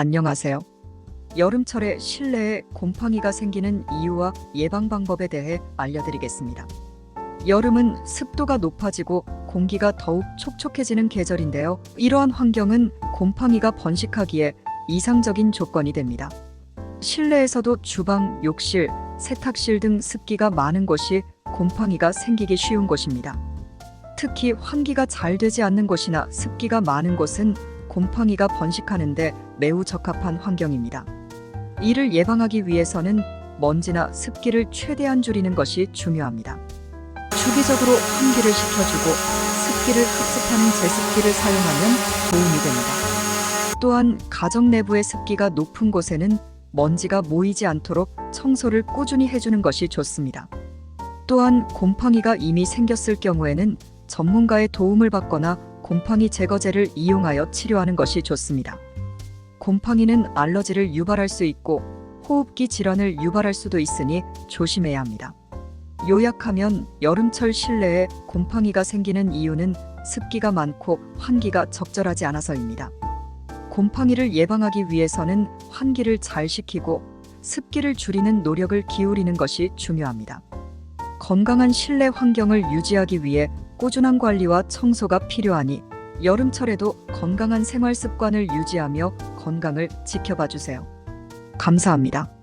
안녕하세요. 여름철에 실내에 곰팡이가 생기는 이유와 예방 방법에 대해 알려드리겠습니다. 여름은 습도가 높아지고 공기가 더욱 촉촉해지는 계절인데요. 이러한 환경은 곰팡이가 번식하기에 이상적인 조건이 됩니다. 실내에서도 주방, 욕실, 세탁실 등 습기가 많은 곳이 곰팡이가 생기기 쉬운 곳입니다. 특히 환기가 잘 되지 않는 곳이나 습기가 많은 곳은 곰팡이가 번식하는데 매우 적합한 환경입니다. 이를 예방하기 위해서는 먼지나 습기를 최대한 줄이는 것이 중요합니다. 주기적으로 환기를 시켜주고 습기를 흡습하는 제습기를 사용하면 도움이 됩니다. 또한 가정 내부의 습기가 높은 곳에는 먼지가 모이지 않도록 청소를 꾸준히 해주는 것이 좋습니다. 또한 곰팡이가 이미 생겼을 경우에는 전문가의 도움을 받거나 곰팡이 제거제를 이용하여 치료하는 것이 좋습니다. 곰팡이는 알러지를 유발할 수 있고 호흡기 질환을 유발할 수도 있으니 조심해야 합니다. 요약하면 여름철 실내에 곰팡이가 생기는 이유는 습기가 많고 환기가 적절하지 않아서입니다. 곰팡이를 예방하기 위해서는 환기를 잘 시키고 습기를 줄이는 노력을 기울이는 것이 중요합니다. 건강한 실내 환경을 유지하기 위해 꾸준한 관리와 청소가 필요하니 여름철에도 건강한 생활 습관을 유지하며 건강을 지켜봐 주세요. 감사합니다.